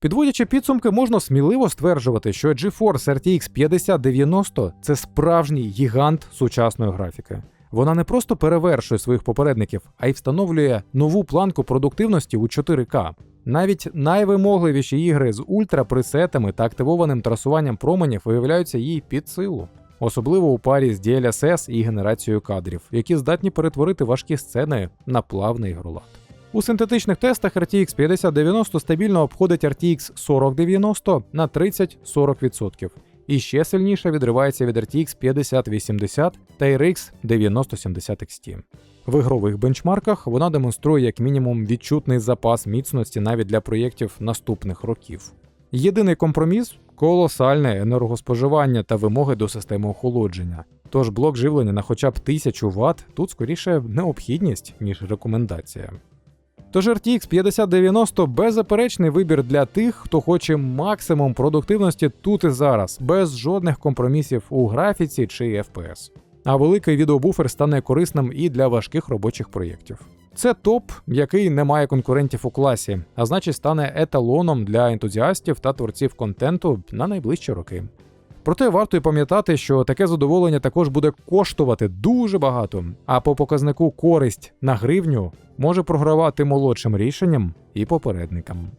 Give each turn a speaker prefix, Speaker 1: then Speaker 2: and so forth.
Speaker 1: Підводячи підсумки, можна сміливо стверджувати, що GeForce RTX 5090 це справжній гігант сучасної графіки. Вона не просто перевершує своїх попередників, а й встановлює нову планку продуктивності у 4К. Навіть найвимогливіші ігри з ультрапресетами та активованим трасуванням променів виявляються їй під силу. Особливо у парі з DLSS і генерацією кадрів, які здатні перетворити важкі сцени на плавний ігролад. У синтетичних тестах RTX 5090 стабільно обходить RTX 4090 на 30-40%, і ще сильніше відривається від RTX 5080 та RX 9070 XT. В ігрових бенчмарках вона демонструє як мінімум відчутний запас міцності навіть для проєктів наступних років. Єдиний компроміс колосальне енергоспоживання та вимоги до системи охолодження. Тож блок живлення на хоча б 1000 Вт тут скоріше необхідність, ніж рекомендація. Тож RTX 5090 беззаперечний вибір для тих, хто хоче максимум продуктивності тут і зараз, без жодних компромісів у графіці чи FPS. А великий відеобуфер стане корисним і для важких робочих проєктів. Це топ, який не має конкурентів у класі, а значить стане еталоном для ентузіастів та творців контенту на найближчі роки. Проте варто й пам'ятати, що таке задоволення також буде коштувати дуже багато, а по показнику користь на гривню може програвати молодшим рішенням і попередникам.